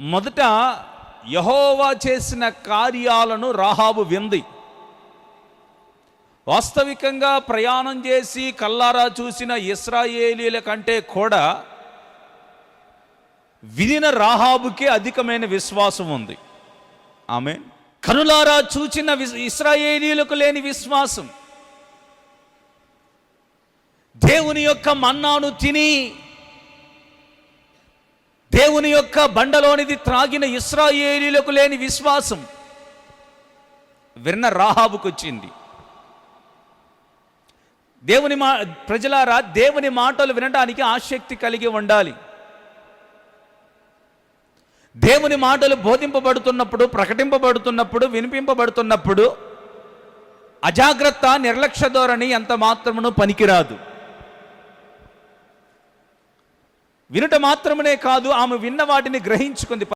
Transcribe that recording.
మొదట యహోవా చేసిన కార్యాలను రాహాబు వింది. వాస్తవికంగా ప్రయాణం చేసి కల్లారా చూసిన ఇస్రాయేలీల కంటే కూడా వినిన రాహాబుకే అధికమైన విశ్వాసం ఉంది. ఆమె కనులారా చూచిన ఇస్రాయేలీలకు లేని విశ్వాసం. దేవుని యొక్క మన్నాను తిని దేవుని యొక్క బండలోనిది త్రాగిన ఇస్రాయేలీలకు లేని విశ్వాసం విన్న రాహాబుకు వచ్చింది దేవుని మా ప్రజలారా దేవుని మాటలు వినడానికి ఆసక్తి కలిగి ఉండాలి. దేవుని మాటలు బోధింపబడుతున్నప్పుడు ప్రకటింపబడుతున్నప్పుడు వినిపింపబడుతున్నప్పుడు అజాగ్రత్త నిర్లక్ష్య ధోరణి ఎంత మాత్రమును పనికిరాదు. వినుట మాత్రమే కాదు ఆమె విన్న వాటిని గ్రహించుకుంది.